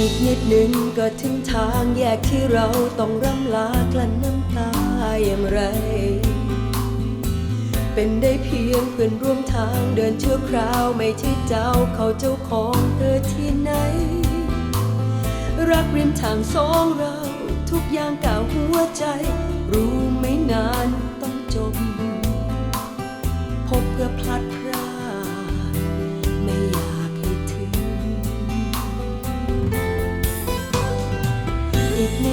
อีกนิดหนึ่งก็ถึงทางแยกที่เราต้องร่ำลากลั้นน้ำตาอย่างไร เป็นได้เพียงเพื่อนร่วมทางเดินชั่วคราวไม่ใช่เจ้าเขาเจ้าของเธอที่ไหน รักริมทางสองเรา ทุกอย่างก่าวหัวใจ รู้ไม่นานต้องจบพบเพื่อพลัดพ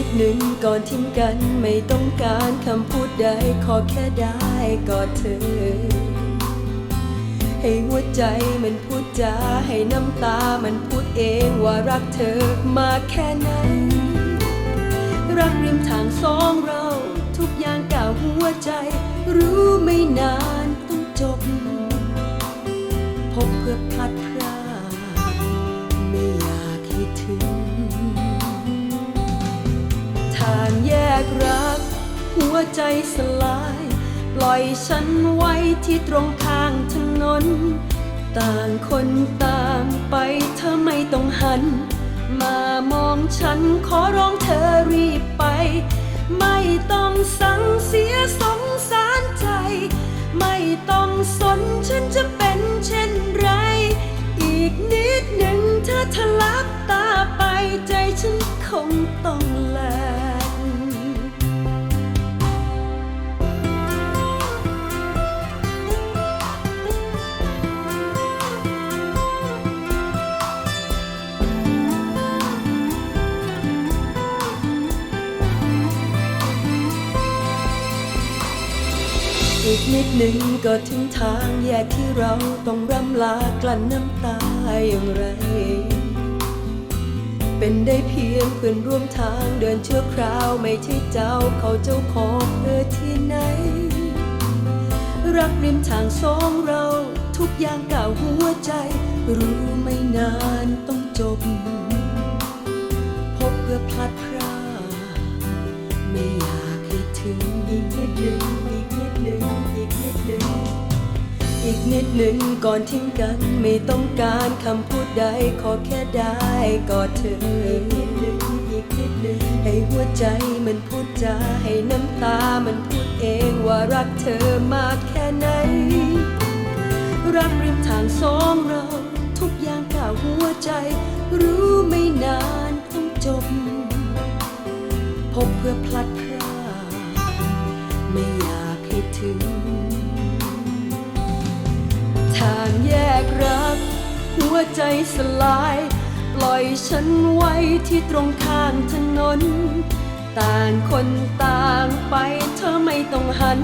ดหนึ่งก่อนทิ้งกันไม่ต้องการคำพูดใดขอแค่ได้กอดเธอ ให้หัวใจมันพูดจาให้น้ำตามันพูดเองว่ารักเธอมาแค่ไหนรักริมทางสองเรา ทุกอย่างก่าวหัวใจ รู้ไม่นาน ทางแยกรัก หัวใจสลาย ปล่อยฉันไว้ที่ตรงทางถนน ต่างคนต่างไปเธอไม่ต้องหัน มามองฉันขอร้องเธอรีบไป ไม่ต้องสังเสียสงสา อีกนิดหนึ่งก็ถึงทางแยกที่เราต้องร่ำลากลั้นน้ำตาอย่างไร เป็นได้เพียงเพื่อนร่วมทางเดินเชื่อคราวไม่ใช่เจ้าเขาเจ้าของเธอที่ไหน รักริมทางสองเราทุกอย่างก่าวหัวใจ รู้ไม่นานต้องจบ นิดหนึ่งก่อนทิ้งกันไม่ต้องการคำพูดใดขอแค่ได้กอดเธออีกนิดหนึ่งอีกนิดหนึ่งให้หัวใจมันพูดจาให้น้ำตามันพูดเองว่ารักเธอมากแค่ไหน รักริมทางสองเรา ทุกอย่างก่าวหัวใจ รู้ไม่นานต้องจบพบเพื่อพลัดพรากไม่อยากางแยกรัก หัวใจสลาย ปล่อยฉันไว้ที่ตรงข้างถนน ต่างคนต่างไปเธอไม่ต้องหัน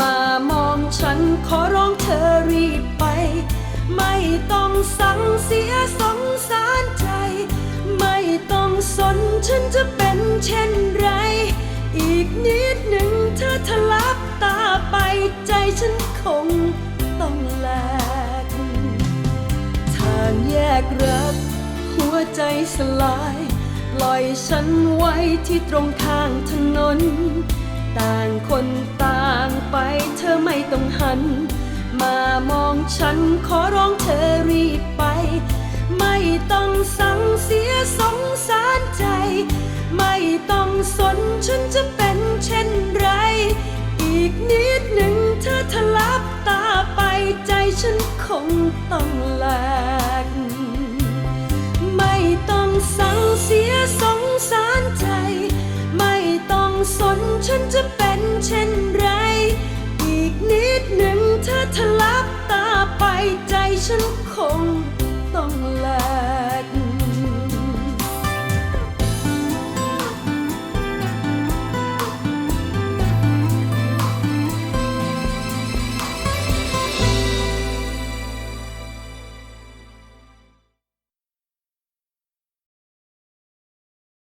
มามองฉันขอร้องเธอรีบไป ไม่ต้องสั่งเสียสงสารใจ ไม่ต้องสนฉันจะเป็นเช่นไร อีกนิดหนึ่งเธอทะลับตาไปใจฉันคงต้องแลางแยกรัก หัวใจสลาย ปล่อยฉันไว้ที่ตรงข้างถนน ต่างคนต่างไปเธอไม่ต้องหัน มามองฉันขอร้องเธอรีบไป ไม่ต้องสั่งเสียสงสารใจ ไม่ต้องสนฉันจะเป็นเช่นไร อีกนิดหนึ่งเธอทะลับตาไปใจฉันคงต้องแล กไม่ต้องสังเสียสงสารใจ ไม่ต้องสนฉันจะเป็นเช่นไร อีกนิดหนึ่งเธอทะลับตาไปใจฉันคงต้องแลก